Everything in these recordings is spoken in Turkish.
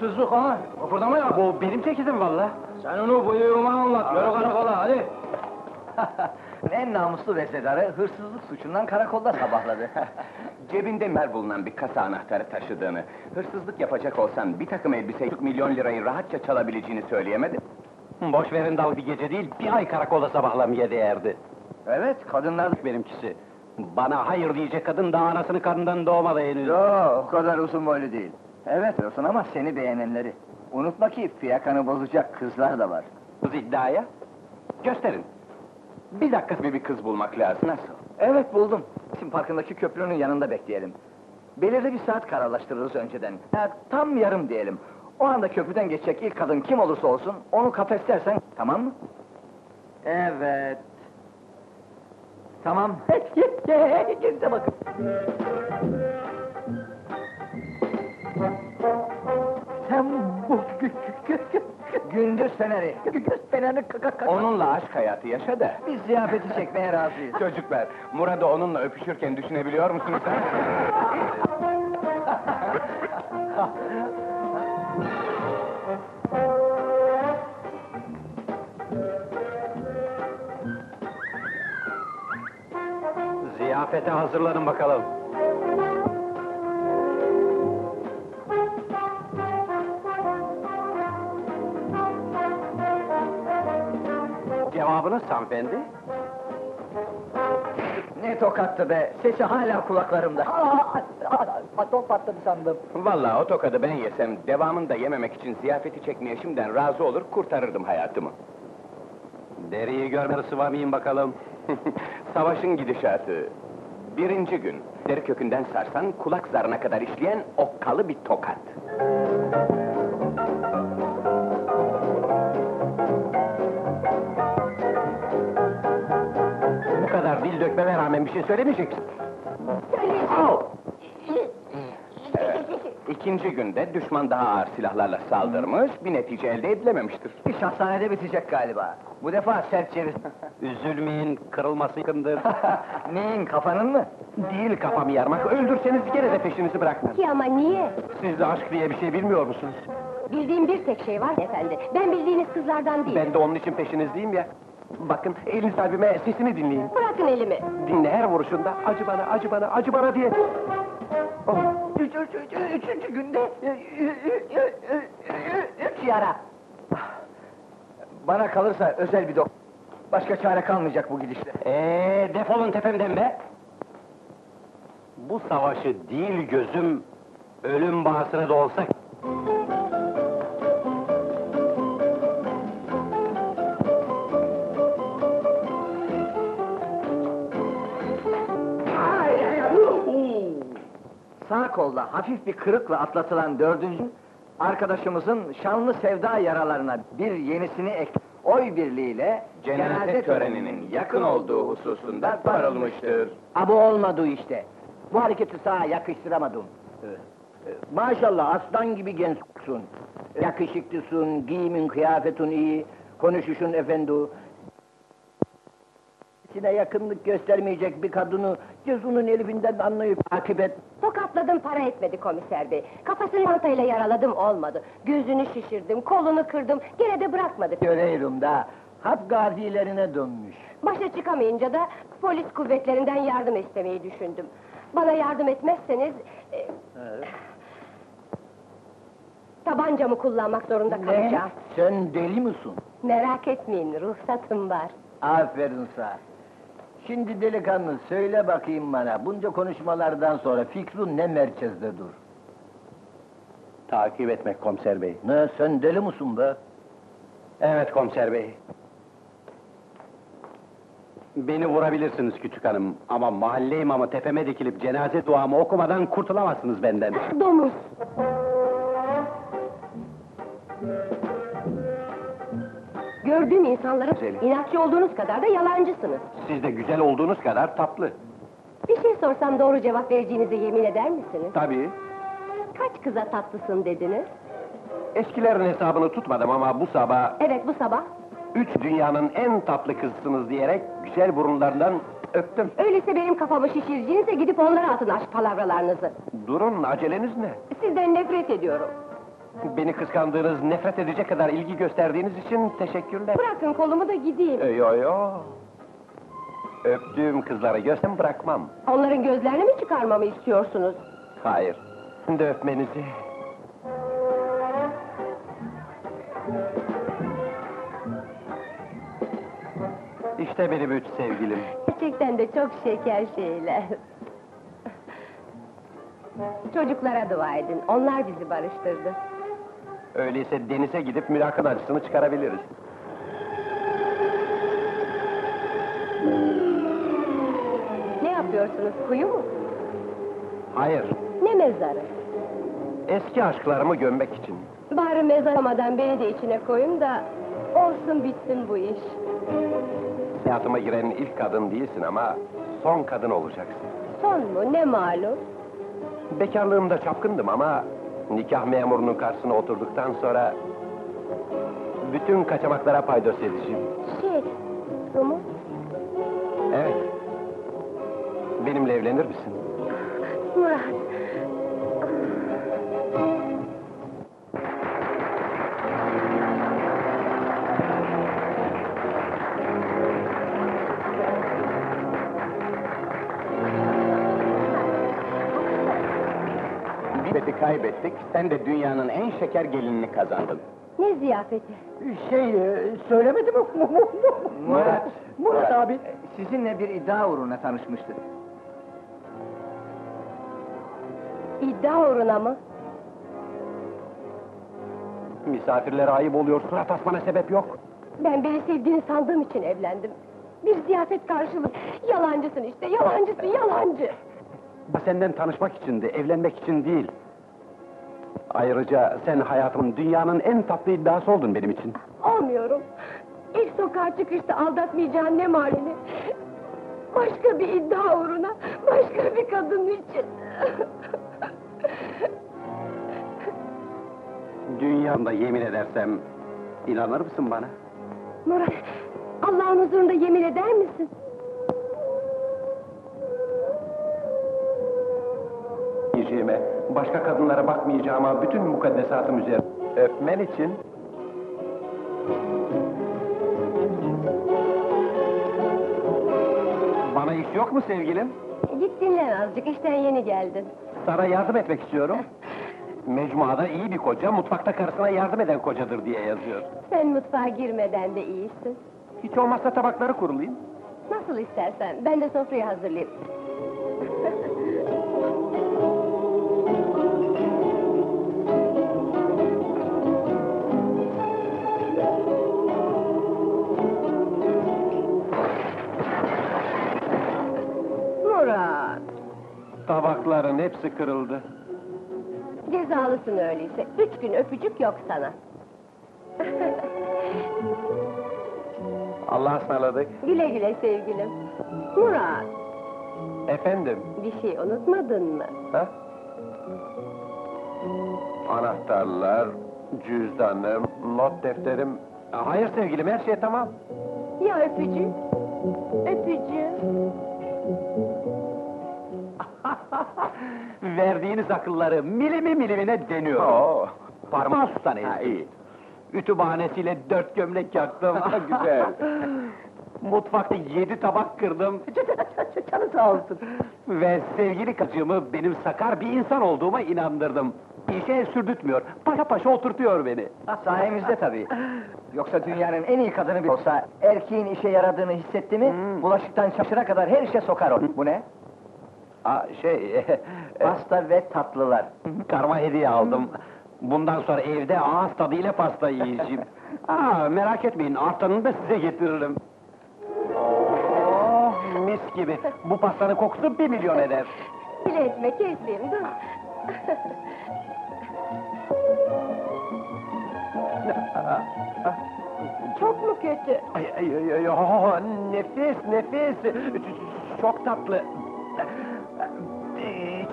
Hırsızlık ha. Kıpırdama ya. Bu benim tekizim valla. Sen onu buyuruma anlat. Yürü karakola hadi. En namuslu veznedarı hırsızlık suçundan karakolda sabahladı. Cebinde mer bulunan bir kasa anahtarı taşıdığını, hırsızlık yapacak olsan bir takım elbise 40 milyon lirayı rahatça çalabileceğini söyleyemedin. Boş verin dal bir gece değil, bir ay karakolda sabahlamaya değerdi. Evet, kadınlar benimkisi. Bana hayır diyecek kadın daha anasını karnından doğmadı henüz. Yo, o kadar uzun boylu değil. Evet diyorsun ama seni beğenenleri. Unutma ki fiyakanı bozacak kızlar da var. Kız iddiaya? Gösterin. Bir dakika bir, bir kız bulmak lazım. Nasıl? Evet buldum. Şimdi parkındaki köprünün yanında bekleyelim. Belirli bir saat kararlaştırırız önceden. Ha, tam yarım diyelim. O anda köprüden geçecek ilk kadın kim olursa olsun, onu kafeslersen, tamam mı? Evet. Tamam. Kendine bakın. gündüz feneri, gü- gündüz fenerini ka- ka- ka- Onunla aşk hayatı yaşa da. Biz ziyafeti çekmeye razıyız. Çocuklar, Murat'ı onunla öpüşürken düşünebiliyor musunuz? Ziyafete hazırlanın bakalım. Cevabınız hanımefendi? Ne tokattı be, sesi hala kulaklarımda. Atom patladı sandım. Vallahi o tokadı ben yesem, devamını da yememek için ziyafeti çekmeye şimdiden razı olur, kurtarırdım hayatımı. Deriyi görmeden sıvamayın bakalım. Savaşın gidişatı. Birinci gün, deri kökünden sarsan, kulak zarına kadar işleyen okkalı bir tokat. Şey söylemeyeceksin. Evet. İkinci günde düşman daha ağır silahlarla saldırmış, bir netice elde edilememiştir. İş hastanede bitecek galiba. Bu defa sert çevir. Üzülmeyin, kırılması yakındır. Neyin, kafanın mı? Değil kafamı yarmak, öldürseniz gene de peşinizi bırakmam. Ki ama niye? Siz de aşk diye bir şey bilmiyor musunuz? Bildiğim bir tek şey var efendi. Ben bildiğiniz kızlardan değilim. Ben de onun için peşinizdeyim ya. Bakın, eliniz kalbime, sesini dinleyin. Bırakın elimi. Dinle her vuruşunda, acı bana, acı bana, acı bana diye. Oh, Üç, üç, üç, üçüncü günde ü- ü- ü- üç yara. Bana kalırsa özel bir doktor. Başka çare kalmayacak bu gidişle. Ee, defolun tepemden be! Bu savaşı değil gözüm, ölüm bahasına da olsa... Sağ kolda hafif bir kırıkla atlatılan dördüncü arkadaşımızın şanlı sevda yaralarına bir yenisini ek oy birliğiyle Cenaze töreninin yakın olduğu hususunda sarılmıştır. Abu olmadı işte. Bu hareketi sağa yakıştıramadım. Ee, Maşallah aslan gibi gençsin. Yakışıklısın, giyimin kıyafetin iyi, konuşuşun efendi. İçine yakınlık göstermeyecek bir kadını gözünün elinden anlayıp takip et. Tokatladım para etmedi komiser bey. Kafasını mantayla yaraladım olmadı. Gözünü şişirdim, kolunu kırdım. Gene de bırakmadı. Göreyim da, hap gazilerine dönmüş. Başa çıkamayınca da polis kuvvetlerinden yardım istemeyi düşündüm. Bana yardım etmezseniz... e, tabancamı kullanmak zorunda Ne? kalacağım. Sen deli misin? Merak etmeyin, ruhsatım var. Aferin sana. Şimdi delikanlı söyle bakayım bana, bunca konuşmalardan sonra fikrin ne merkezde dur? Takip etmek komiser bey. Ne, sen deli misin be? Evet komiser bey. Beni vurabilirsiniz küçük hanım ama mahalle imamı tepeme dikilip cenaze duamı okumadan kurtulamazsınız benden. Domuz! Gördüğüm insanların Güzelim. inatçı olduğunuz kadar da yalancısınız. Siz de güzel olduğunuz kadar tatlı. Bir şey sorsam doğru cevap vereceğinize yemin eder misiniz? Tabii. Kaç kıza tatlısın dediniz? Eskilerin hesabını tutmadım ama bu sabah Evet, bu sabah. üç dünyanın en tatlı kızsınız diyerek güzel burunlarından öptüm. Öyleyse benim kafamı şişireceğinize gidip onlara atın aşk palavralarınızı. Durun, aceleniz ne? Sizden nefret ediyorum. Beni kıskandığınız, nefret edecek kadar ilgi gösterdiğiniz için teşekkürler. Bırakın kolumu da gideyim. Ee, Yo yo. Öptüğüm kızları görsem bırakmam. Onların gözlerini mi çıkarmamı istiyorsunuz? Hayır. De öpmenizi. İşte benim üç sevgilim. Gerçekten de çok şeker şeyler. Çocuklara dua edin, onlar bizi barıştırdı. Öyleyse denize gidip mülakat acısını çıkarabiliriz. Ne yapıyorsunuz, kuyu mu? Hayır, Ne mezarı? eski aşklarımı gömmek için. Bari mezaramadan beni de içine koyun da... ...olsun bitsin bu iş. Hayatıma giren ilk kadın değilsin ama son kadın olacaksın. Son mu, ne malum? Bekarlığımda çapkındım ama nikah memurunun karşısına oturduktan sonra bütün kaçamaklara paydos edeceğim. Şey, Umut, Evet. Benimle evlenir misin? Murat. Kaybettik, sen de dünyanın en şeker gelinini kazandın. Ne ziyafeti? Şey, söylemedi mi? Murat, Murat abi. Sizinle bir iddia uğruna tanışmıştı. İddia uğruna mı? Misafirlere ayıp oluyor, surat asmana sebep yok. Ben beni sevdiğini sandığım için evlendim. Bir ziyafet karşılığı. Yalancısın işte, yalancısın, yalancı. Senden tanışmak içindi, evlenmek için değil. Ayrıca sen hayatımın, dünyanın en tatlı iddiası oldun benim için. Olmuyorum. İlk sokağa çıkışta aldatmayacağın ne malini. Başka bir iddia uğruna, başka bir kadın için. Dünyamda yemin edersem, inanır mısın bana? Murat, Allah'ın huzurunda yemin eder misin? Yiyeceğime, başka kadınlara bakmayacağıma bütün mukaddesatım üzerine öpmen için... Bana iş yok mu sevgilim? Git dinlen azıcık, işten yeni geldin. Sana yardım etmek istiyorum. Mecmuada iyi bir koca, mutfakta karısına yardım eden kocadır diye yazıyor. Sen mutfağa girmeden de iyisin. Hiç olmazsa tabakları kurulayım. Nasıl istersen, ben de sofrayı hazırlayayım. Tabakların hepsi kırıldı. cezalısın öyleyse. Üç gün öpücük yok sana. Allah'a ısmarladık. güle güle sevgilim. Murat, Efendim, bir şey unutmadın mı? ha? Anahtarlar, cüzdanım, not defterim... Hayır sevgilim, her şey tamam. Ya öpücük? Öpücük. Verdiğiniz akılları milimi milimine deniyorum. Oo. Parmağı sustan Ha, ezdim. iyi. Ütü bahanesiyle dört gömlek yaktım. Güzel. Mutfakta yedi tabak kırdım. Canı sağ olsun. Ve sevgili kacığımı benim sakar bir insan olduğuma inandırdım. İşe el sürdürtmüyor, paşa paşa oturtuyor beni. Sayemizde tabii. Yoksa dünyanın en iyi kadını bir olsa, erkeğin işe yaradığını hissetti mi, Hmm. bulaşıktan çamaşıra kadar her işe sokar onu. Bu ne? Aa, şey, Pasta ve tatlılar. karma hediye aldım. Bundan sonra evde ağız tadıyla pasta yiyeceğim. Aa, merak etmeyin, artanını da size getiririm. Oh, mis gibi. Bu pastanın kokusu bir milyon eder. Bile etme, keseyim, dur. Çok mu kötü? Ay, ay, ay, ay, oh, nefis, nefis. Çok tatlı.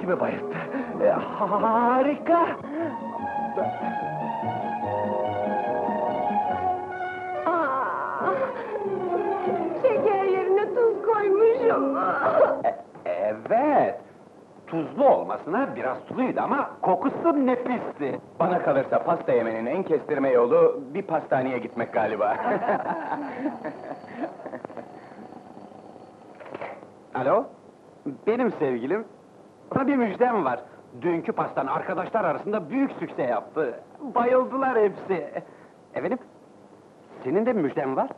Dikkatimi bayılttı. E, harika! Aa, şeker yerine tuz koymuşum. E, evet. Tuzlu olmasına biraz suluydu ama kokusu nefisti. Bana kalırsa pasta yemenin en kestirme yolu bir pastaneye gitmek galiba. Alo? Benim sevgilim, sana bir müjdem var. Dünkü pastan arkadaşlar arasında büyük sükse yaptı. Bayıldılar hepsi. Efendim, senin de bir müjden var.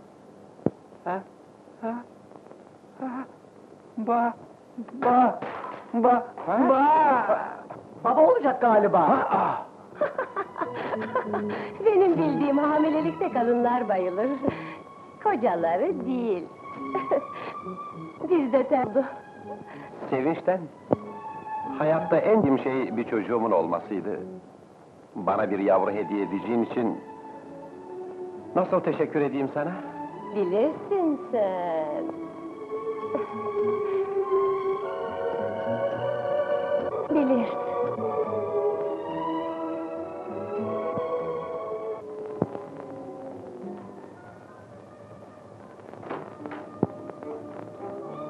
Ha? Ha? Ha? Ba, ba, ba, ba. Baba olacak galiba. Ah, Benim bildiğim hamilelikte kadınlar bayılır. Kocaları değil. Bizde terdi. Sevinçten. Hayatta en iyi şey bir çocuğumun olmasıydı. Bana bir yavru hediye edeceğin için... Nasıl teşekkür edeyim sana? Bilirsin sen. Bilirsin.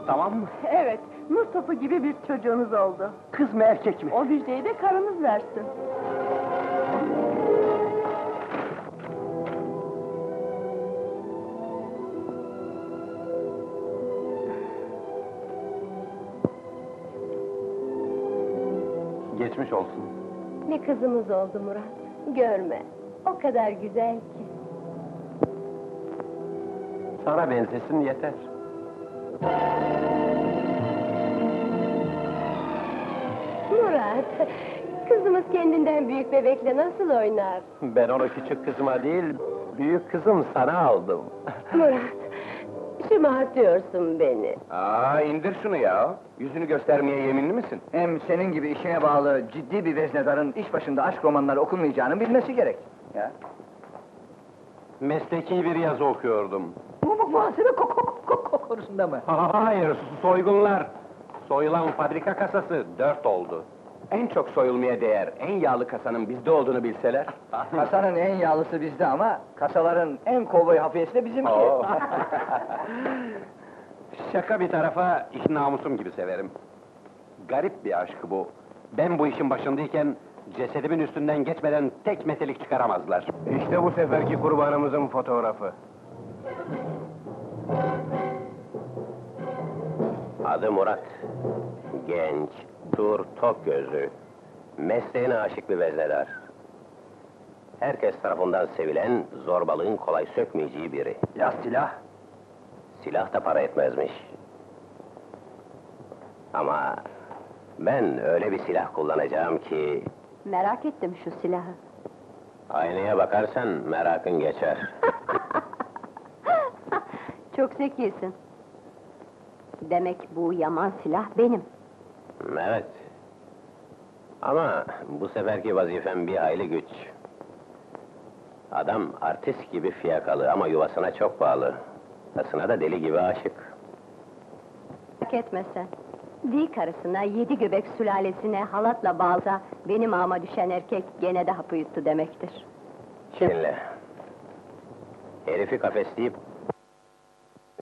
Tamam mı? Evet, topu gibi bir çocuğunuz oldu. Kız mı erkek mi? O müjdeyi de karınız versin. Geçmiş olsun. Bir kızımız oldu Murat. Görme, o kadar güzel ki. Sana benzesin yeter. kızımız kendinden büyük bebekle nasıl oynar? Ben onu küçük kızıma değil, büyük kızım sana aldım. Murat, şımartıyorsun beni. Aa, indir şunu ya. Yüzünü göstermeye yeminli misin? Hem senin gibi işine bağlı ciddi bir veznedarın iş başında aşk romanları okunmayacağını bilmesi gerek. Ya. Mesleki bir yazı okuyordum. Bu bu muhasebe konusunda mı? Hayır, soygunlar. Soyulan fabrika kasası dört oldu. En çok soyulmaya değer, en yağlı kasanın bizde olduğunu bilseler. Kasanın en yağlısı bizde ama kasaların en kovboy hafiyesi de bizimki. Oo. Şaka bir tarafa, iş namusum gibi severim. Garip bir aşk bu. Ben bu işin başındayken, cesedimin üstünden geçmeden tek metelik çıkaramazlar. İşte bu seferki kurbanımızın fotoğrafı. Adı Murat. Genç, dur, tok gözlü. Mesleğine aşık bir veznedar. Herkes tarafından sevilen, zorbalığın kolay sökmeyeceği biri. Ya silah? Silah da para etmezmiş. Ama ben öyle bir silah kullanacağım ki... Merak ettim şu silahı. ...aynaya bakarsan merakın geçer. Çok zekisin. Demek bu yaman silah benim. Evet. Ama bu seferki vazifem bir hayli güç. Adam artist gibi fiyakalı ama yuvasına çok bağlı. Kasına da deli gibi aşık. Merak etme sen. Di karısına, yedi göbek sülalesine halatla bağlasa... ...benim ağıma düşen erkek gene de hapı yuttu demektir. Şimdi... Herifi kafesleyip...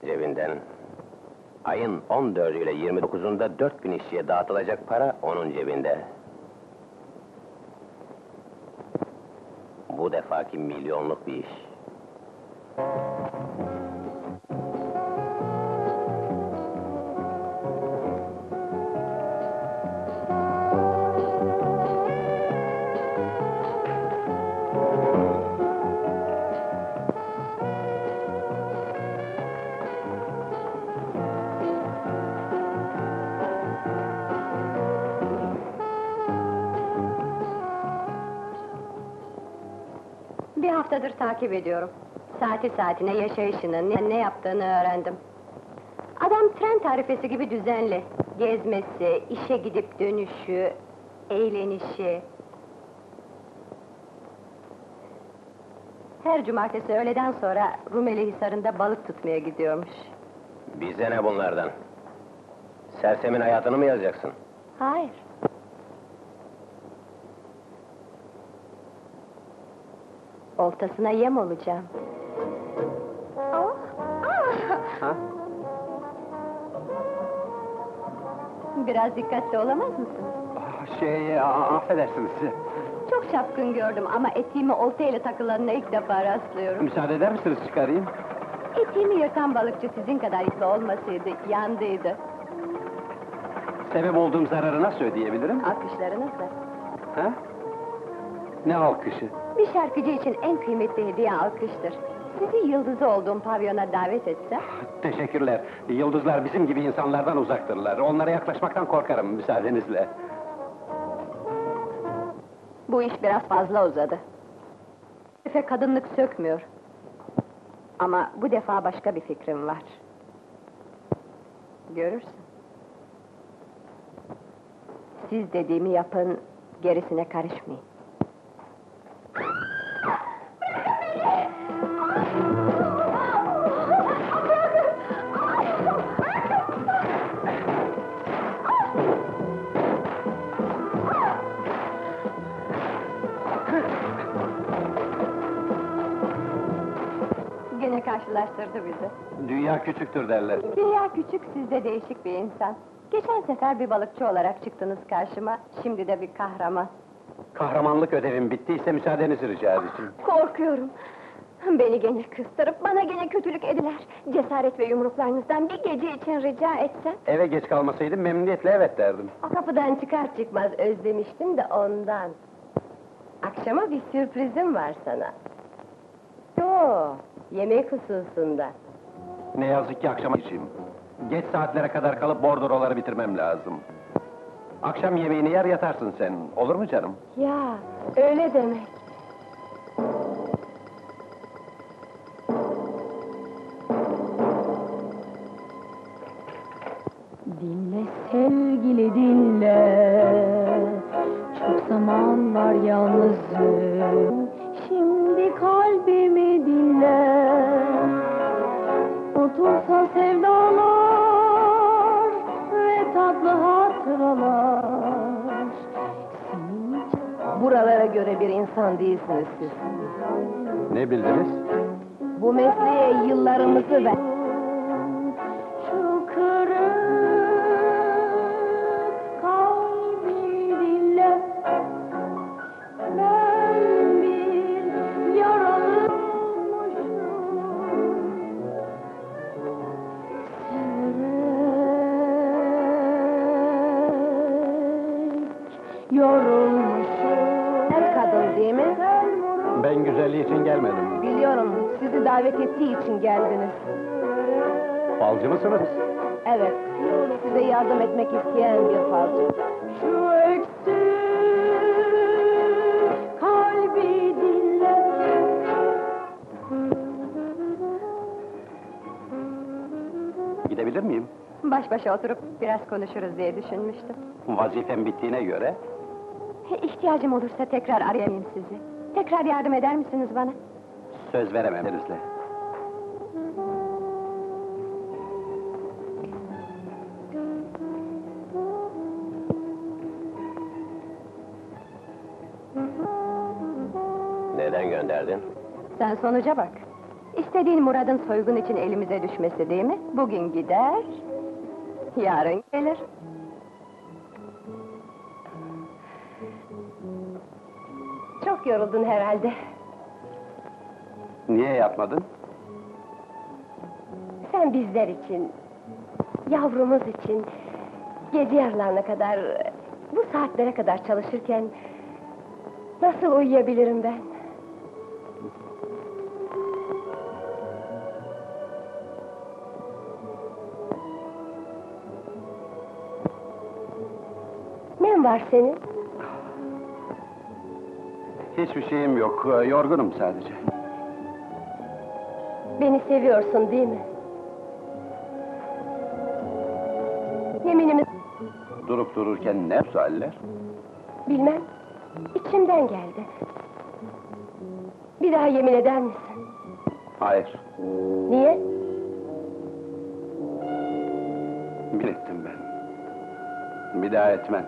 ...cebinden... ...ayın 14 ile 29'unda 4000 işçiye dağıtılacak para onun cebinde. Bu defaki milyonluk bir iş. Haftadır takip ediyorum. Saati saatine yaşayışını, ne, ne yaptığını öğrendim. Adam tren tarifesi gibi düzenli. Gezmesi, işe gidip dönüşü, eğlenişi... Her cumartesi öğleden sonra Rumeli Hisarı'nda balık tutmaya gidiyormuş. Bize ne bunlardan? Sersemin hayatını mı yazacaksın? Hayır. Oltasına yem olacağım. Ha? Biraz dikkatli olamaz mısınız? Ah, Şey, a- affedersiniz. Çok şapkın gördüm ama etiğimi oltayla takılanına ilk defa rastlıyorum. Müsaade eder misiniz çıkarayım? Etiğimi yırtan balıkçı sizin kadar ipli olmasaydı, yandıydı. Sebep olduğum zararı nasıl ödeyebilirim? Alkışlarınızla. Ha? Ne alkışı? Bir şarkıcı için en kıymetli hediye alkıştır. Sizi yıldızı olduğum pavyona davet etsem... Teşekkürler. Yıldızlar bizim gibi insanlardan uzaktırlar. Onlara yaklaşmaktan korkarım müsaadenizle. Bu iş biraz fazla uzadı. Efe kadınlık sökmüyor. Ama bu defa başka bir fikrim var. Görürsün. Siz dediğimi yapın, gerisine karışmayın. Karşılaştırdı bizi. Dünya küçüktür derler. Dünya küçük, siz de değişik bir insan. Geçen sefer bir balıkçı olarak çıktınız karşıma, şimdi de bir kahraman. Kahramanlık ödevim bittiyse müsaadenizi rica edeceğim. Korkuyorum. Beni gene kıstırıp bana gene kötülük ediler. Cesaret ve yumruklarınızdan bir gece için rica etsem. Eve geç kalmasaydım memnuniyetle evet derdim. O kapıdan çıkar çıkmaz özlemiştim de ondan. Akşama bir sürprizim var sana. Yo, yemek hususunda. Ne yazık ki akşama geçeyim. Geç saatlere kadar kalıp bordroları bitirmem lazım. Akşam yemeğini yer yatarsın sen. Olur mu canım? Ya, öyle demek. Dinle sevgili dinle Çok zaman var yalnızım Buralara göre bir insan değilsiniz siz. Ne bildiniz? Bu mesleğe yıllarımızı ver. Gelmedim. Biliyorum, sizi davet ettiği için geldiniz. Falcı mısınız? Evet, size yardım etmek isteyen bir falcı. Şu öksüz kalbi dinle Gidebilir miyim? Baş başa oturup biraz konuşuruz diye düşünmüştüm. Vazifem bittiğine göre İhtiyacım olursa tekrar arayayım sizi. Tekrar yardım eder misiniz bana? söz veremem Deniz'le. Neden gönderdin? Sen sonuca bak. İstediğin Murad'ın soygun için elimize düşmesi değil mi? Bugün gider, yarın gelir. Çok yoruldun herhalde. Niye yapmadın? Sen bizler için, yavrumuz için, gece yarılarına kadar, bu saatlere kadar çalışırken... ...nasıl uyuyabilirim ben? Ne var senin? Hiçbir şeyim yok. Ee, Yorgunum sadece. Beni seviyorsun değil mi? Yeminimi Durup dururken ne sualler? bilmem, içimden geldi. Bir daha yemin eder misin? Hayır. Niye? Bir ettim ben. Bir daha etmem.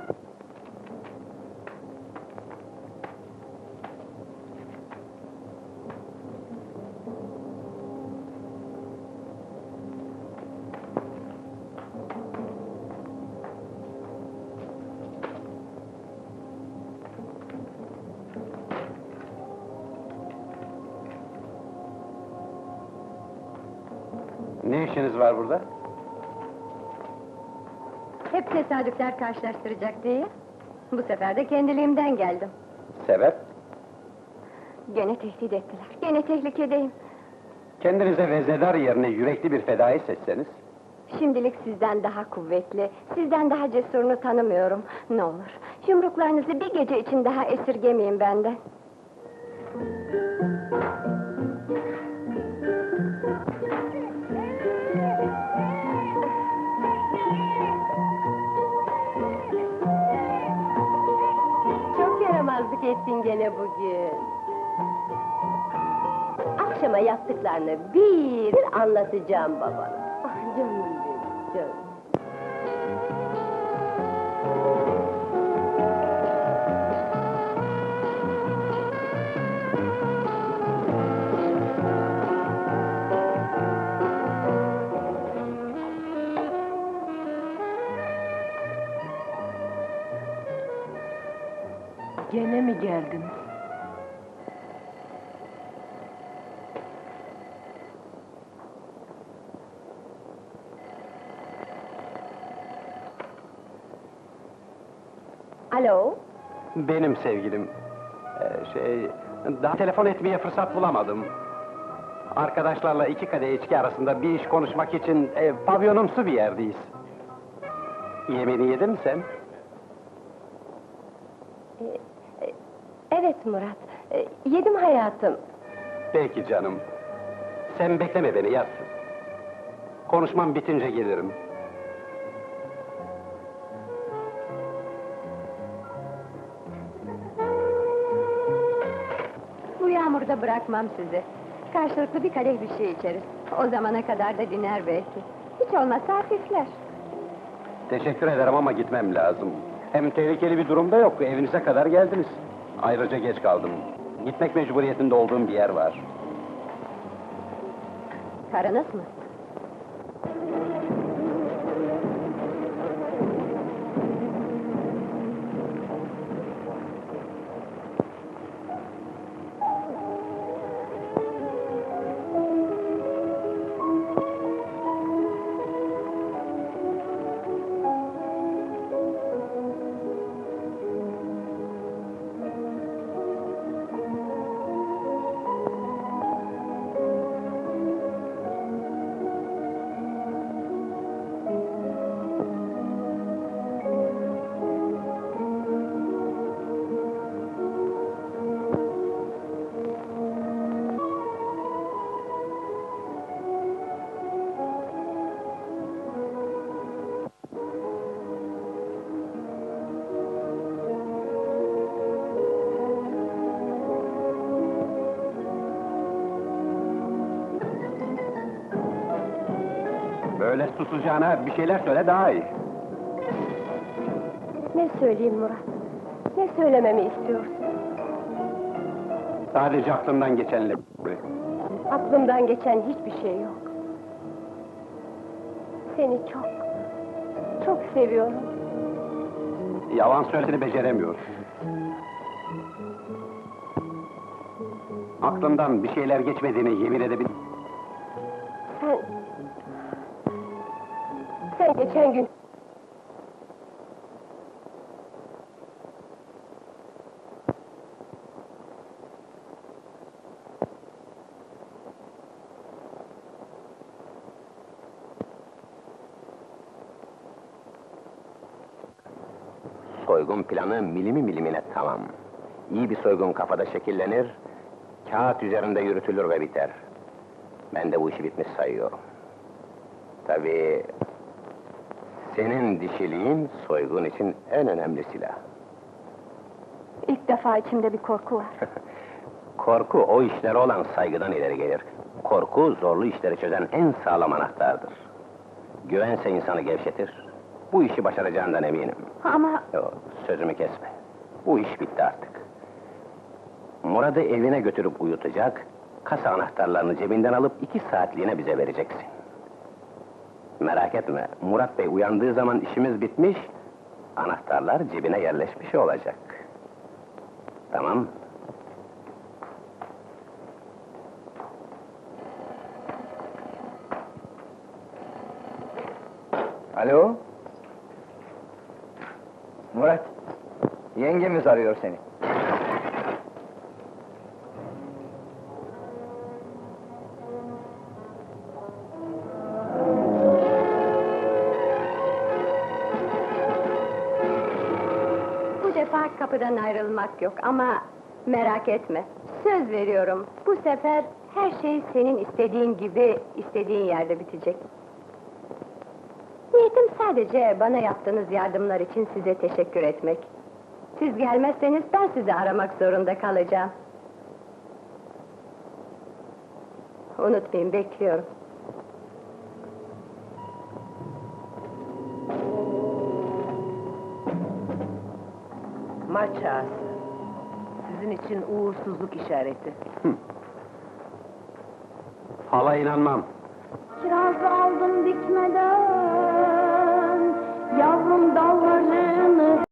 Karşılaştıracak diye. Bu sefer de kendiliğimden geldim. Sebep? Gene tehdit ettiler. Gene tehlikedeyim. Kendinize veznedar yerine yürekli bir fedai seçseniz. Şimdilik sizden daha kuvvetli, sizden daha cesurunu tanımıyorum. Ne olur, yumruklarınızı bir gece için daha esirgemeyin benden. Ettin gene bugün. Akşama yaptıklarını bir bir anlatacağım babana. Ah canım benim, Gene mi geldiniz? Alo, Benim sevgilim. Ee, şey, daha telefon etmeye fırsat bulamadım. Arkadaşlarla iki kadeh içki arasında bir iş konuşmak için e, pavyonumsu bir yerdeyiz. Yemeğini yedin mi sen? Evet Murat. Ee, yedim hayatım. Peki canım. Sen bekleme beni, yat. Konuşmam bitince gelirim. Bu yağmurda bırakmam sizi. Karşılıklı bir kadeh bir şey içeriz. O zamana kadar da diner belki. Hiç olmazsa hafifler. Teşekkür ederim ama gitmem lazım. Hem tehlikeli bir durumda yok, evinize kadar geldiniz. Ayrıca geç kaldım. Gitmek mecburiyetinde olduğum bir yer var. Karınız mı? Böyle susacağına bir şeyler söyle daha iyi. Ne söyleyeyim Murat? Ne söylememi istiyorsun? Sadece aklımdan geçenleri. Aklımdan geçen hiçbir şey yok. Seni çok, çok seviyorum. Yalan söylesini beceremiyorum. Aklımdan bir şeyler geçmediğini yemin edebilirim. Sen geçen gün... Soygun planı milimi milimine tamam. İyi bir soygun kafada şekillenir, kağıt üzerinde yürütülür ve biter. Ben de bu işi bitmiş sayıyorum. Tabii... Senin dişiliğin soygun için en önemli silah. İlk defa içimde bir korku var. Korku o işlere olan saygıdan ileri gelir. Korku zorlu işleri çözen en sağlam anahtardır. Güvense insanı gevşetir. Bu işi başaracağından eminim. Ama Yo, sözümü kesme. Bu iş bitti artık. Murat'ı evine götürüp uyutacak, kasa anahtarlarını cebinden alıp iki saatliğine bize vereceksin. Merak etme, Murat Bey uyandığı zaman işimiz bitmiş, anahtarlar cebine yerleşmiş olacak. Tamam? Alo? Murat, yengemiz arıyor seni. Defa kapıdan ayrılmak yok ama merak etme. Söz veriyorum. Bu sefer her şey senin istediğin gibi, istediğin yerde bitecek. Niyetim sadece bana yaptığınız yardımlar için size teşekkür etmek. Siz gelmezseniz ben sizi aramak zorunda kalacağım. Unutmayın, bekliyorum. Maç ağası. Sizin için uğursuzluk işareti. Hala inanmam. Kiraz aldım dikmeden, yavrum dallarını